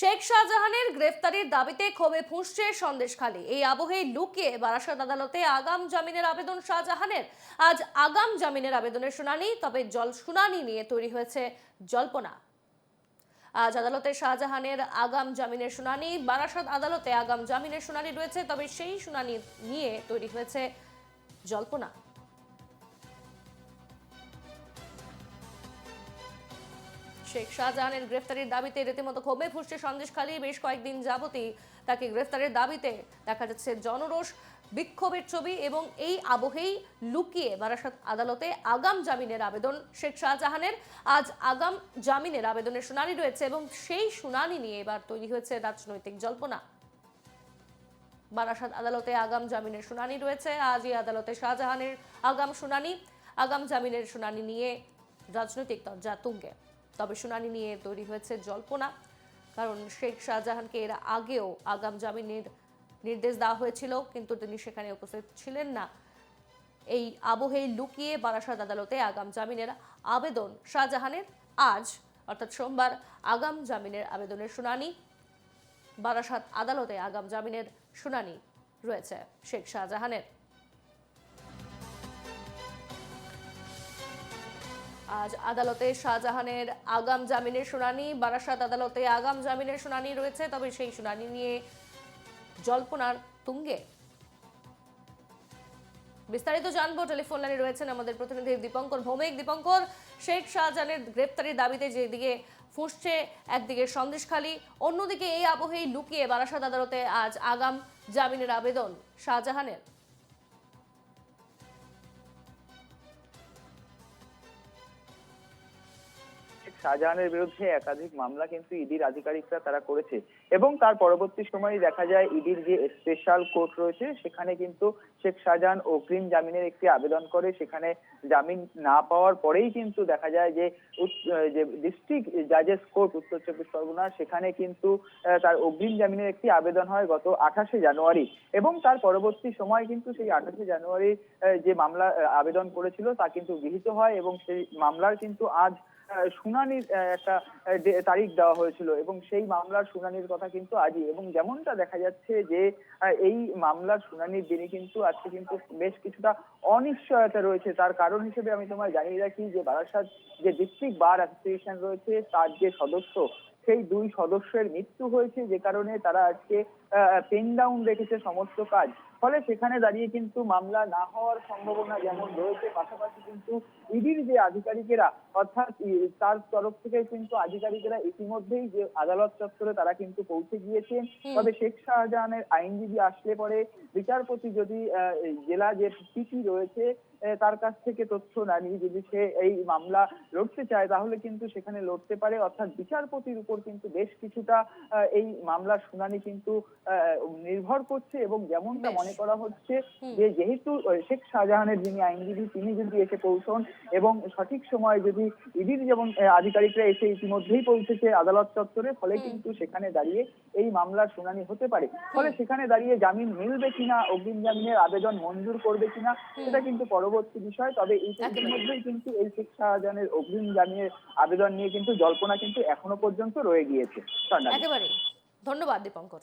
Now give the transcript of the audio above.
শেখ শাহজাহানের গ্রেফতারির দাবিতে ক্ষোভে ফুঁসছে সন্দেশখালী। এই আবহে লুকিয়ে বারাসাত আদালতে আগাম জামিনের আবেদন শাহজাহানের। আজ আগাম জামিনের আবেদনের শুনানি, তবে জল শুনানি নিয়ে তৈরি হয়েছে জল্পনা। আজ আদালতে শাহজাহানের আগাম জামিনের শুনানি, বারাসাত আদালতে আগাম জামিনের শুনানি রয়েছে, তবে সেই শুনানি নিয়ে তৈরি হয়েছে জল্পনা। শেখ শাহজাহানের গ্রেফতারির দাবিতে রীতিমতো ক্ষোভে ফুসছে সন্দেশখালী। বেশ কয়েকদিন যাবতই তাকে গ্রেফতারের দাবিতে দেখা যাচ্ছে জনরোষ, বিক্ষোভের ছবি এবং এই আবহেই লুকিয়ে বারাসাত আদালতে আগাম জামিনের আবেদন শেখ শাহজাহানের। আজ আগাম জামিনের আবেদনের শুনানি রয়েছে এবং সেই শুনানি নিয়ে এবার তৈরি হয়েছে রাজনৈতিক জল্পনা। বারাসাত আদালতে আগাম জামিনের শুনানি রয়েছে। আজই আদালতে শাহজাহানের আগাম শুনানি, আগাম জামিনের শুনানি নিয়ে রাজনৈতিক তরজা তুঙ্গে। তবে শুনানি নিয়ে তৈরি হয়েছে জল্পনা, কারণ শেখ শাহজাহানকে এর আগেও আগাম জামিনের নির্দেশ দেওয়া হয়েছিল, কিন্তু তিনি সেখানে উপস্থিত ছিলেন না। এই আবহেই লুকিয়ে বারাসাত আদালতে আগাম জামিনের আবেদন, শাহজাহানের আজ, অর্থাৎ সোমবার, আগাম জামিনের আবেদনের শুনানি, বারাসাত আদালতে আগাম জামিনের শুনানি রয়েছে শেখ শাহজাহানের। আজ আদালতে শাহজাহানের আগাম জামিনের শুনানি, বারাসাত আদালতে আগাম জামিনের শুনানি রয়েছে, তবে সেই শুনানি নিয়ে জল্পনার তুঙ্গে। বিস্তারিত জানব, টেলিফোন লাইনে রয়েছেন আমাদের প্রতিনিধি দীপঙ্কর ভৌমিক। দীপঙ্কর, শেখ শাহজাহানের গ্রেপ্তারির দাবিতে যেদিকে ফুসছে, একদিকে সন্দেশখালী, অন্যদিকে এই আবহেই লুকিয়ে বারাসাত আদালতে আজ আগাম জামিনের আবেদন শাহজাহানের। শাহজাহানের বিরুদ্ধে একাধিক মামলা কিন্তু ইডির আধিকারিকরা তারা করেছে। এবং তার পরবর্তী সময়ে দেখা যায় ইডির যে স্পেশাল কোর্ট রয়েছে সেখানে কিন্তু শেখ শাহজাহান অগ্রিম জামিনের একটি আবেদন করে। সেখানে জামিন না পাওয়ার পরেই কিন্তু দেখা যায় যে যে ডিস্ট্রিক্ট জাজেস কোর্ট উত্তর চব্বিশ পরগনা সেখানে কিন্তু তার অগ্রিম জামিনের একটি আবেদন হয় গত আঠাশে জানুয়ারি। এবং তার পরবর্তী সময় কিন্তু সেই আঠাশে জানুয়ারি যে মামলা আবেদন করেছিল তা কিন্তু গৃহীত হয় এবং সেই মামলার কিন্তু আজ আহ, শুনানির একটা তারিখ দেওয়া হয়েছিল এবং সেই মামলার শুনানির কথা কিন্তু আজই এবং যেমনটা দেখা যাচ্ছে যে এই মামলার শুনানির দিনে কিন্তু আজকে কিন্তু বেশ কিছুটা অনিশ্চয়তা রয়েছে। তার কারণ হিসেবে আমি তোমায় জানিয়ে রাখি যে বারাসাত যে ডিস্ট্রিক্ট বার অ্যাসোসিয়েশন রয়েছে, তার যে সদস্য, সেই দুই সদস্যের মৃত্যু হয়েছে। যে কারণে তারা আজকে পেন ডাউন রেখেছে সমস্ত কাজ। ফলে সেখানে দাঁড়িয়ে কিন্তু মামলা না হওয়ার সম্ভাবনা যেমন রয়েছে পাশাপাশি কিন্তু ইডির যে আধিকারিকেরা অর্থাৎ তার তরফ থেকে কিন্তু আধিকারিকেরা ইতিমধ্যেই যে আদালত চত্বরে তারা কিন্তু পৌঁছে গিয়েছেন। তবে শেখ শাহজাহানের আইনজীবী আসলে পরে বিচারপতি যদি জেলা যে পিপি রয়েছে তার কাছ থেকে তথ্য না নিয়ে যদি সে এই মামলা লড়তে চায় তাহলে কিন্তু সেখানে লড়তে পারে। অর্থাৎ বিচারপতির উপর কিন্তু বেশ কিছুটা এই মামলার শুনানি কিন্তু আহ, নির্ভর করছে এবং যেমনটা মনে করা হচ্ছে যে যেহেতু শেখ শাহজাহানের যিনি আইনজীবী তিনি যদি এসে পৌঁছন এবং সঠিক সময়ে যদি ইডির যেমন আধিকারিকরা এসে ইতিমধ্যেই পৌঁছেছে আদালত চত্বরে ফলে কিন্তু সেখানে দাঁড়িয়ে এই মামলার শুনানি হতে পারে। ফলে সেখানে দাঁড়িয়ে জামিন মিলবে কিনা অগ্রিম জামিনের আবেদন মঞ্জুর করবে কিনা সেটা কিন্তু পরবর্তী বিষয়। তবে এই একেবারে। মধ্যেই কিন্তু এই শেখ শাহজাহানের অগ্রিম জামিনের আবেদন নিয়ে কিন্তু জল্পনা কিন্তু এখনও পর্যন্ত রয়ে গিয়েছে। একেবারে ধন্যবাদ দীপঙ্কর।